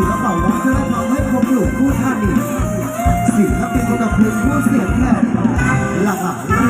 ศิเป๋าวัฒนธรรมให้ผมหลุมผู้ท่านิศิลปินคุณภูมิผู้เสียแหลหลักหลาย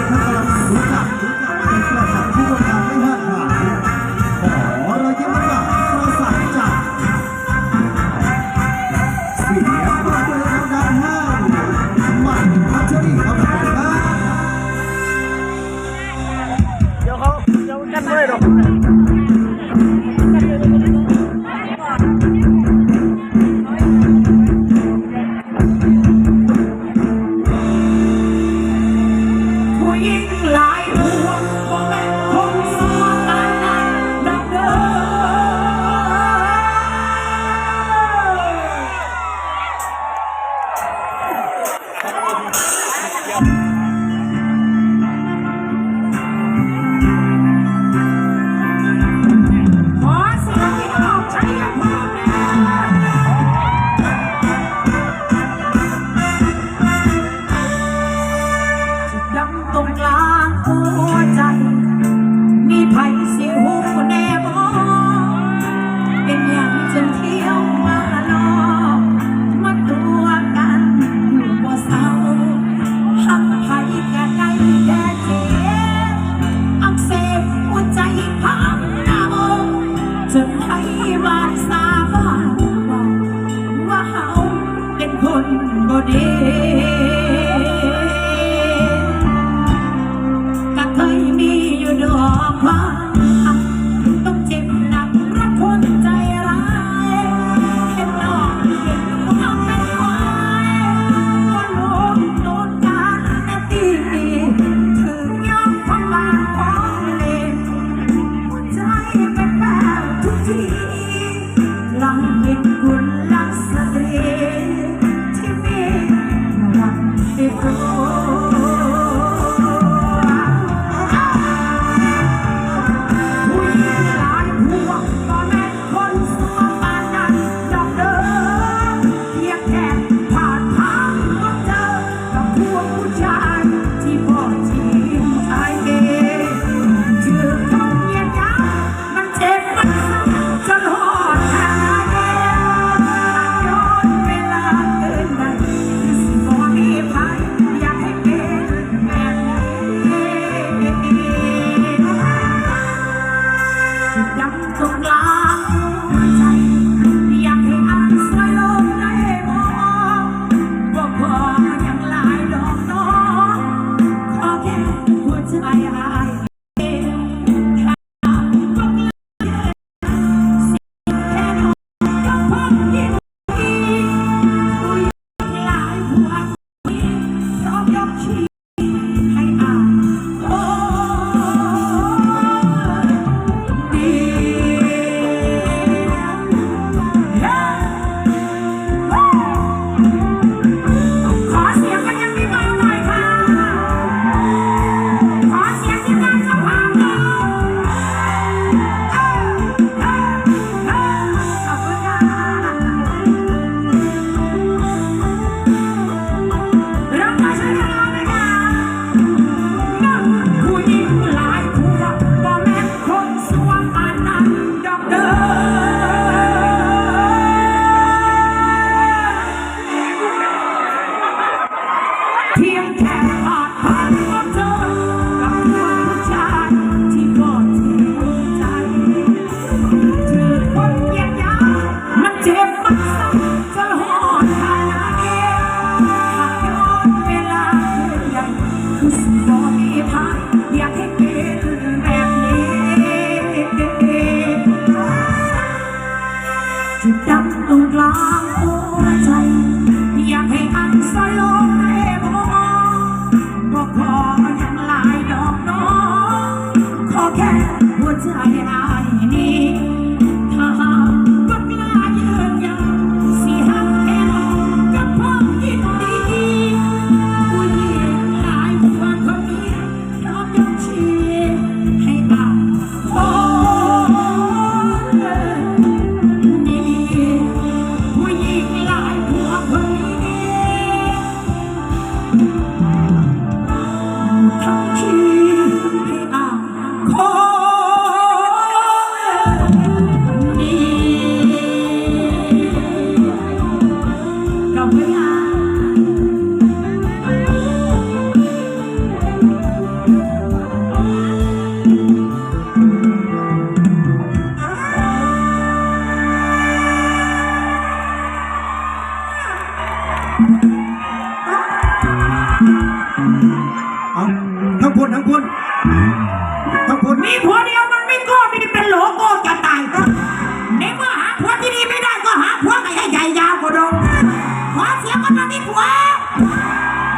ว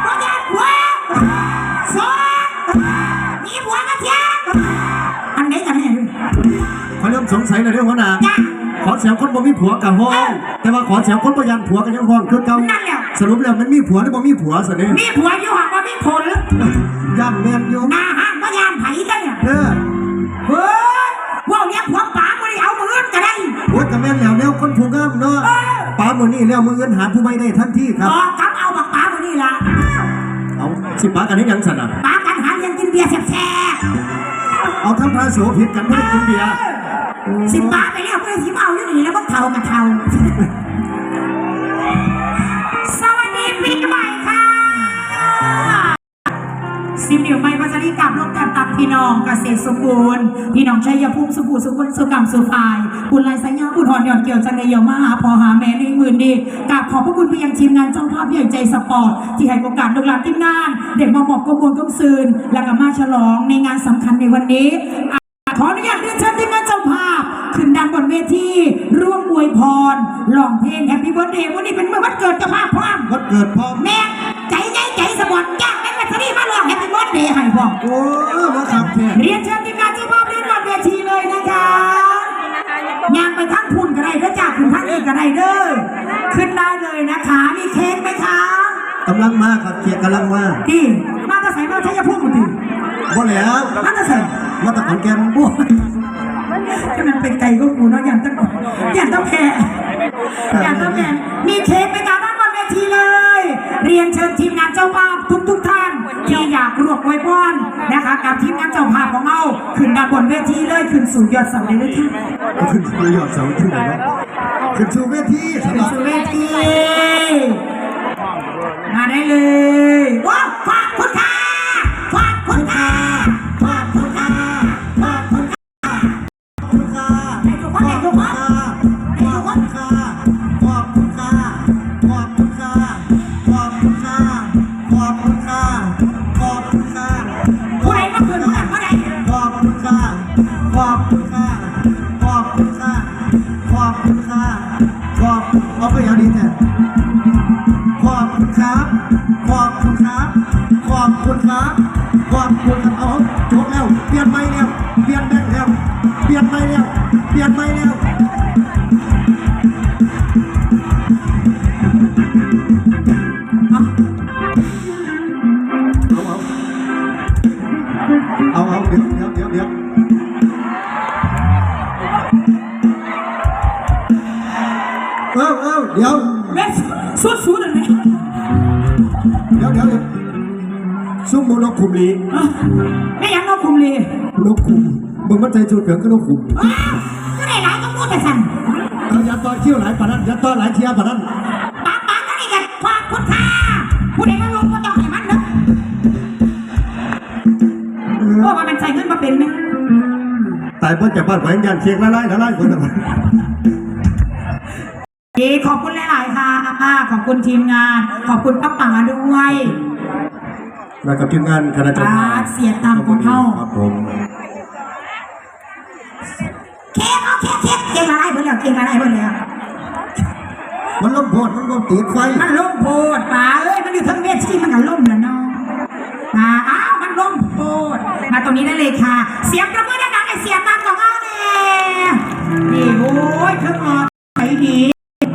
ก็ยากผัวสองมีผัวกันเสียอันไหนกันแน่เขาเริ่มสงสัยในเรื่องหัวหน้าจ้า ขอเสียงคนบ่มีผัวกับห้องแต่ว่าขอเสียงคนบ่ยันผัวกันยังห้องคือเก่านั่นแหละ สรุปแล้วมันมีผัวหรือบ่มีผัวสิเนี่ยมีผัวอยู่หักว่ามีผลย่านแม่นอยู่หน้าห้างก็ยามไผ่กันเนี่ยเด้อเฮ้ยว่าเนี้ยผัวป๋าไม่ได้เอามืออื่นก็ได้โอ้ยกับแม่นแล้วแนวคนผู้งามเนาะป้ามื้อนี้แล้วมื้ออื่นหาผู้ไม่ได้ทันทีครับบอกกำเอาบั สิป้ากันนี้ยังสั่นอะป๋ากันหาเลี้ยงกินเบียร์แซ่บเอาทำพาโสผิดกันไม่ได้กินเบียร์ๆสิป๋าไปแล้วไม่ได้สิมาเอาอยู่นี่แล้วก็เท่ากับเท่า สิบนิ้วไม่พัชรีกับลงกันตัดพี่น้องเกษตรสมบูรณ์พี่น้องชัยภูมิสุขุสุขุนสุกรรมสุภายคุณลายสัญญาคุณหอนหยอนเกี่ยวจันในยมมาหาพอหาแม่ในมื่นดีกราบขอบพระคุณไปยังทีมงานจ้าภาพใหญ่ใจสปอร์ตที่ให้โอกาสลูกหลานทีมงานเด็กมาบอกกบวนกบซืนและก็มาฉลองในงานสำคัญในวันนี้ขออนุญาตเรียนเชิญทีมงานเจ้าภาพ ขึ้นดังบนเวทีร่วมอวยพรร้องเพลงแฮปปี้เบิร์ดเดย์วันนี้เป็นวันเกิดเจ้าภาพพร้อมวันเกิดพ่อมแม่ใจใจใจสมบัติจ้าแม่แม่ทนี่มาลองแฮป เบิร์ดเดย์ให้พ่อโอ้มาขับแท้เรียนเชิญทีมงานเจ้าภาพเรียนบนเวทีเลยนะคะยางไปทั้งพุ่นก็ได้เด้อจากถึงทั้งนี้ก็ได้เด้อขึ้นได้เลยนะคะ มีเค้กไหมคะกำลังมาครับเกียร์กำลังมาดีมาจะใส่มาใช้ยาพุ่งมาดิบ่แล้วมาจะใส่มาตะขอนแก่นบ่ก็มันเป็นไก่ก็กูเนาะอย่างต้องอย่างต้องแพ้อย่างต้องแพ้มี อยากรวบไว้พรนะคะ กับทีมงานเจ้าภาพของเราขึ้นด้านบนเวทีเลยขึ้นสู่ยอดเสาเลยเลยค่ะขึ้นสู่ยอดเสาที่ไหนเนาะขึ้นสู่เวทีสำหรับสู่เวทีมาได้เลยว้าวขอบคุณค่ะขอบคุณค่ะ เดี๋ยวเดี๋ยวเดี๋ยวเออเออเดี๋ยว เล่นสุดสุดเลยไหมเดี๋ยวเดี๋ยวเดี๋ยวซุ่มโมนกขุมลีไม่ยังนกคุมเลยนกขุมมึงมันใจจุดเกิดก็นกขุมอ้าวก็ได้หลายก็พูดแต่สั่นเอาอย่าต่อเที่ยวหลายปานนั้นอย่าต่อหลายเที่ยวปานนั้ายเพิ่นจากบ้านแหวนยันเชียงละลายละลายคนละเอขอบคุณหลาย ๆ ค่ะ ขอบคุณทีมงาน ขอบคุณป้าป๋าด้วยแล้วกับทีมงานคณะเจ้าภาอ่าพเสียตังค์ของเขาครับผมเค้กเอาเค้กเค้กเค้กมาได้เพื่อนแล้วเค้กมาได้เพื่อนแล้วมันล้มโพดมันก็ติดไฟ มันล่มโพดป๋าเอ้ย มันอยู่ทั้งเวทีมันก็ล่มแล้วเนาะอ่า อ้าวมันล่มโพดมาตรงนี้ได้เลยค่ะ เสียงกระเบื้องดังๆไอเสียงตังของเอาเนี่ยนี่โอ้ยเครื่องรอใช้ดี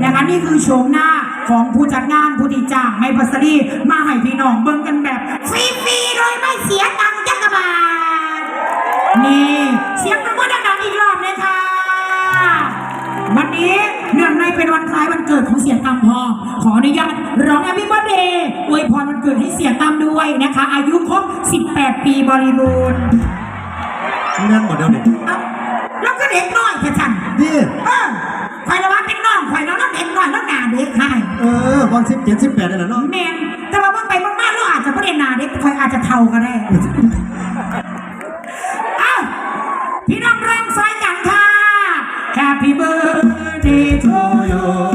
นะคะนี่คือโฉมหน้าของผู้จัดงานผู้ที่จ้างไม่พัสดีมาให้พี่น้องเบิ่งกันแบบฟรีๆโดยไม่เสียตังค์จักรบาทนี่เสียงกระ เนื่องในเป็นวันคล้ายวันเกิดของเสียงตำพอ ขออนุญาตร้องแฮปปี้เบิร์ดเดย์อวยพรวันเกิดให้เสียงตำด้วยนะคะ อายุครบ 18 ปีบริบูรณ์แม่นหมดแล้วนี่เอ้าแล้วก็เด็กน้อยแค่ฉันนี่เออคอยระวังเป็นน้องคอยแล้วแล้วเด็กน้อยแล้วหนาเด็กใครเออวันสิบเจ็ดสิบแปดนี่แหละเนาะแมนแต่ว่าเมื่อไปมากๆแล้วอาจจะไม่ได้หนาเด็กคอยอาจจะเท่าก็ได้เอ้าพี่น้องร้องสายกันค่ะ Happy birthday 빛나요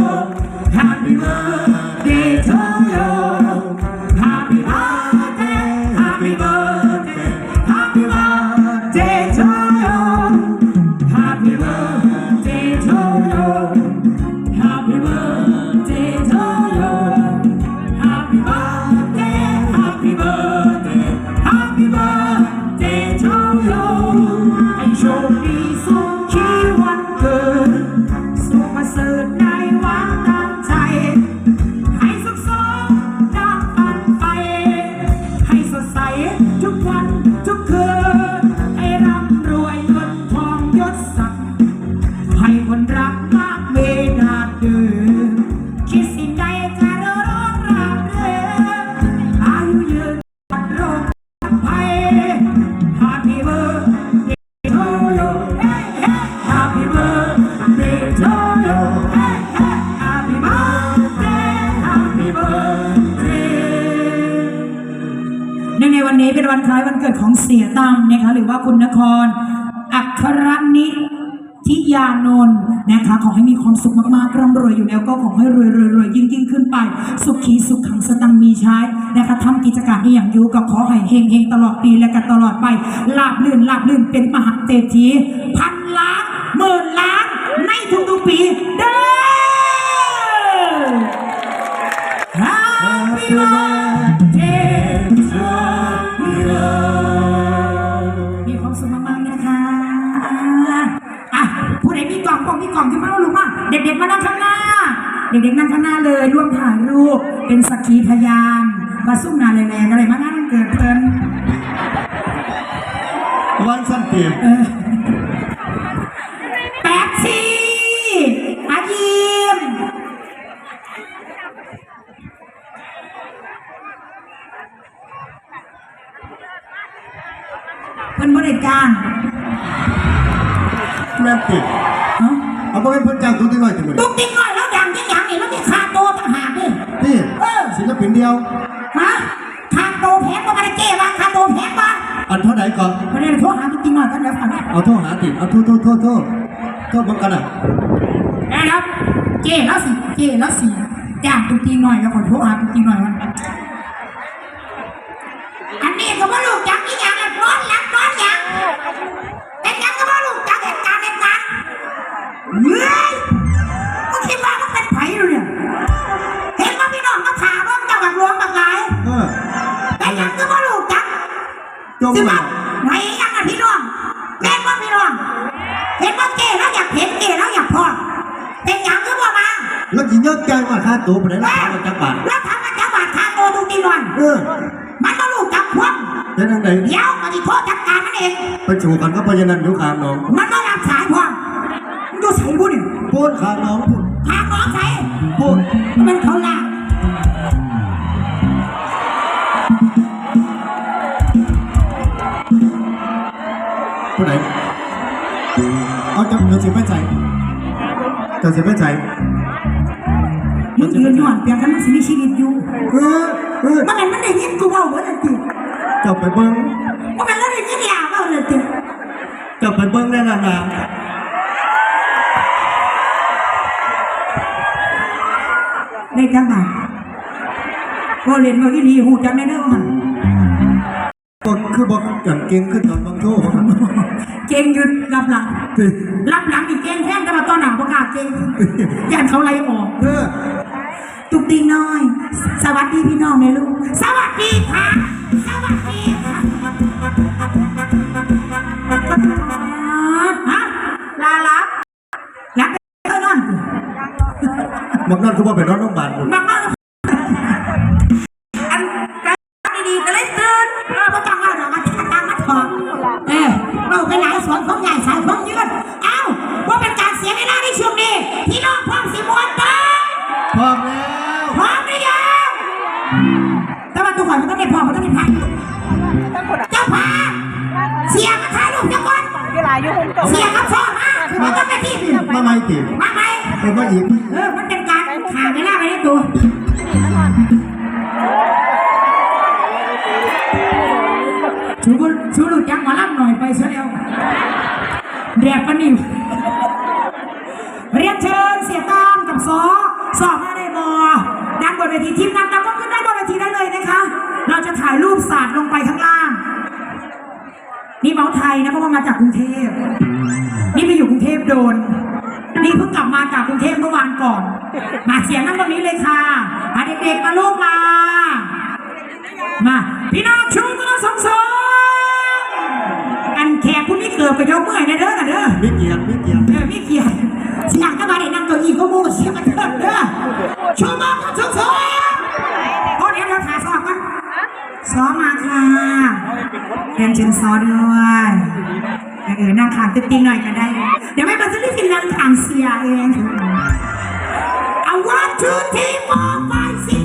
เกิดของเสียตั้มนะคะหรือว่าคุณนคร อัครนิทิยานนท์นะคะขอให้มีความสุขมากๆร่ำรวยอยู่แล้วก็ขอให้รวยรวยๆยิ่งยิ่งขึ้นไป สุขีสุขขังสตังมีใช้นะคะทำกิจการที่อย่างยูก็ขอให้เฮงเฮงตลอดปีและกันตลอดไปลาบลื่นลาบลื่นเป็นมหาเศรษฐีพันล้านหมื่น เด็กๆนั่งข้างหน้าเลยร่วมถ่ายรูปเป็นสักขีพยานมาสู้งานแรงๆอะไรมางานวันเกิดเพิ่นวันสั้นเปลี่ยนเออแป๊บซี่อายิมเพิ่นบ่ได้จ้างแม่ติดเอ้า เอาไปเป็นเพิ่นจ้างตุ้งติ้งหน่อยจังเลย ตุ๊กติ๊กน้อยแล้ว ดังยังยังนี่แล้วมีค่าโตวต่างหากนี่นี่เออศิลปินเดียว ฮะค่าโตวแพงกว่ามาได้เก้ว่าค่าโตวแพงกว่าอันเท่าไหร่ก่อนไม่ได้โทรหาตุ๊กติ๊กน้อยกันเดี๋ยวฟังนะเอาโทษหาติดเอาโทษโทษโทษโทษโทษบังกันอะได้ครับเก้แล้วสิเก้แล้วสิจ้างตุ๊กติ๊กน้อยแล้วขอโทรหาตุ๊กติ๊กน้อยมัน มันจะโทษจัดการมันเอง ไปชูกันก็พยันันอยู่ข้างน้องมันก็รับสายพวกมันดูใส่บุญพูดข้างน้องพูดทางน้องใส่พูดมันเขาลากพูดไหนเอาจับเดี๋ยวเสียไม่ใจเดี๋ยวเสียไม่ใจมึงยืนหย่อนเพียงแค่มันสิมีชีวิตอยู่เออเออมันเป็นมันได้ยินกูเว่าเว้ยเลยติจับไปเบิ้ง มันเป็นแล้วได้ยินลาเว่าเลยติจับไปเบิ้งแน่นอนนะได้จังบาทก็เรียนมาวิธีหูจังได้เด้อมันก็คือบอกอย่างเก่งขึ้นตอนบางโชว์เก่งหยุดรับหลังรับหลังอีกเก่งแท่งแต่มาตอนหนังประกล้าศเก่งยันเขาไล่ออกเออตุกติงน้อย สวัสดีพี่น้องในลูก สวัสดีค่ะ สวัสดีค่ะ ฮะลาลับลับไปเท่านอนบอกนั่นคือว่าเป็นรถโรงพยาบาลคุณบังเอิญอัน ชูบุชูหลุดจังหมาลับหน่อยไปซะแล้วแดกปนิ่วเรียนเชิญเสียตามกับซอสอบมาได้บอด้านบนเวทีทีมงานเราก็ขึ้นได้บนเวทีได้เลยนะคะ เราจะถ่ายรูปสาดลงไปข้างล่าง นี่เมาไทยนะเพราะว่ามาจากกรุงเทพ นี่ไปอยู่กรุงเทพโดน นี่เพิ่งกลับมาจากกรุงเทพเมื่อวานก่อน มาเสียงนั่งตรงนี้เลยค่ะ มาเด็กๆมาลูกมามาพี่น้องชูมือสองสองอันแขกผู้นี้เกิดไปยกเมื่อยนะเด้อกันเด้อไม่เกียรไม่เกียรเออพี่เกียรติเสียงก็มาได้นั่งเก้าอี้ก็มูเสียงกันเด้อเด้อชูมือสองสองโอ้เดี๋ยวเราถ่ายสอบกันซ้อมมาค่ะเรียนเชิญซ้อด้วยเออนั่งขางติ๊กๆหน่อยก็ได้ เดี๋ยวไม่เป็นสลิปินนั่งขางเสียเอง เอา one